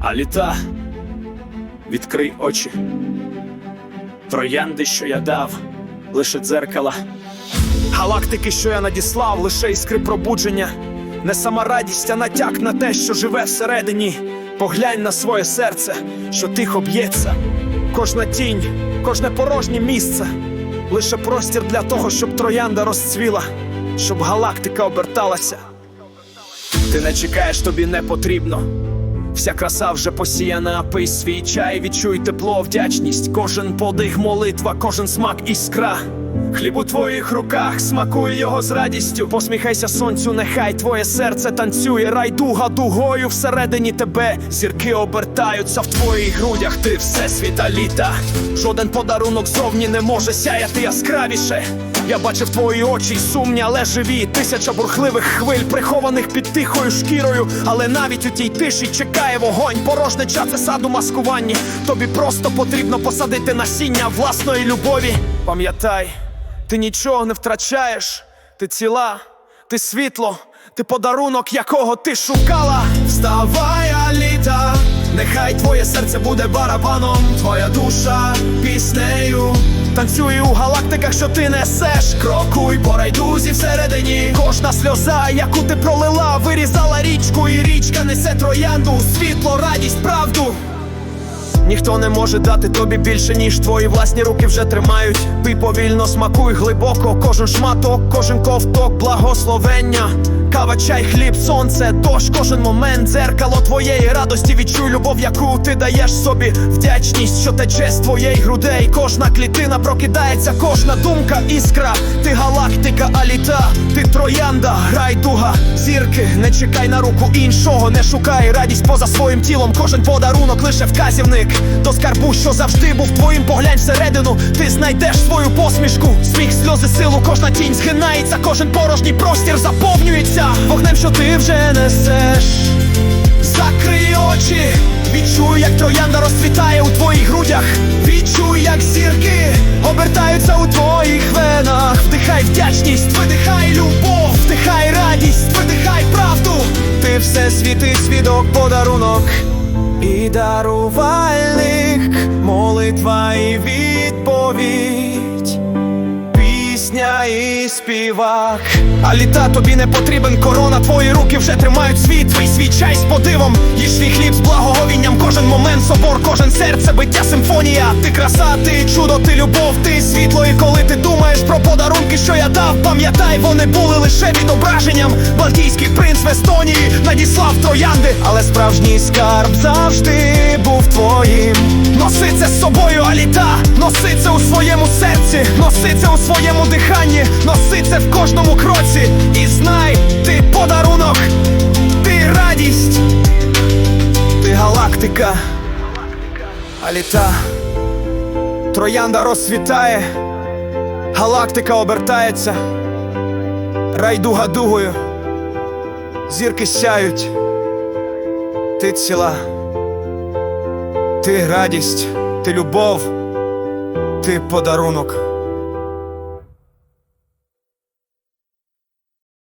А літа, відкрий очі. Троянди, що я дав, лише дзеркала. Галактики, що я надіслав, лише іскри пробудження. Не сама радість, а натяк на те, що живе всередині. Поглянь на своє серце, що тихо б'ється. Кожна тінь, кожне порожнє місце. Лише простір для того, щоб троянда розцвіла, щоб галактика оберталася. Ти не чекаєш, тобі не потрібно. Вся краса вже посіяна, пий свій чай, відчуй тепло, вдячність, кожен подих, молитва, кожен смак іскра. Хліб у твоїх руках, смакуй його з радістю. Посміхайся сонцю, нехай твоє серце танцює, райдуга дугою всередині тебе. Зірки обертаються в твоїх грудях, ти всесвіта літа. Жоден подарунок зовні не може сяяти яскравіше. Я бачив твої очі й сумні, але живі. Тисяча бурхливих хвиль, прихованих під тихою шкірою. Але навіть у тій тиші чекає вогонь. Порожнеча це саду маскуванні. Тобі просто потрібно посадити насіння власної любові. Пам'ятай, ти нічого не втрачаєш, ти ціла, ти світло, ти подарунок, якого ти шукала. Вставай, твоє серце буде барабаном, твоя душа піснею. Танцюй у галактиках, що ти несеш. Крокуй по райдузі всередині. Кожна сльоза, яку ти пролила, вирізала річку, і річка несе троянду, світло, радість, правду. Ніхто не може дати тобі більше, ніж твої власні руки вже тримають. Пий повільно, смакуй глибоко, кожен шматок, кожен ковток, благословення. Кава, чай, хліб, сонце, дощ, кожен момент, дзеркало твоєї радості. Відчуй любов, яку ти даєш собі. Вдячність, що тече з твоєї грудей. Кожна клітина прокидається, кожна думка, іскра. Ти галактика, а літа, ти троянда, райдуга, зірки. Не чекай на руку іншого, не шукай радість поза своїм тілом. Кожен подарунок лише вказівник. До скарбу, що завжди був твоїм, поглянь всередину. Ти знайдеш свою посмішку. Сміх, сльози, силу, кожна тінь згинається, кожен порожній простір заповнюється. Вогнем, що ти вже несеш. Закрий очі, відчуй, як троянда розцвітає у твоїх грудях. Відчуй, як зірки обертаються у твоїх венах. Вдихай вдячність, видихай любов, вдихай радість, видихай правду. Ти все світи свідок, подарунок і дарувальник, молитва і відповідь пісня і співак. А літа тобі не потрібен корона, твої руки вже тримають світ, твій свій чай з подивом. Їж свій хліб з благоговінням, кожен момент, собор, кожен серце, биття, симфонія. Ти краса, ти чудо, ти любов, ти світло. І коли ти думаєш про подарунки, що я дав, пам'ятай, вони були лише відображенням. Балтійський принц в Естонії надіслав троянди, але справжній скарб завжди був твоїм. Носи це з собою, а літа, носи це у своєму серці, носи це у своєму диханні, носи це в кожному кроці. І знай, ти подарунок, ти радість, ти галактика, а літа, троянда розсвітає, галактика обертається, райдуга дугою, зірки сяють, ти ціла. Ти радість, ти любов, ти подарунок.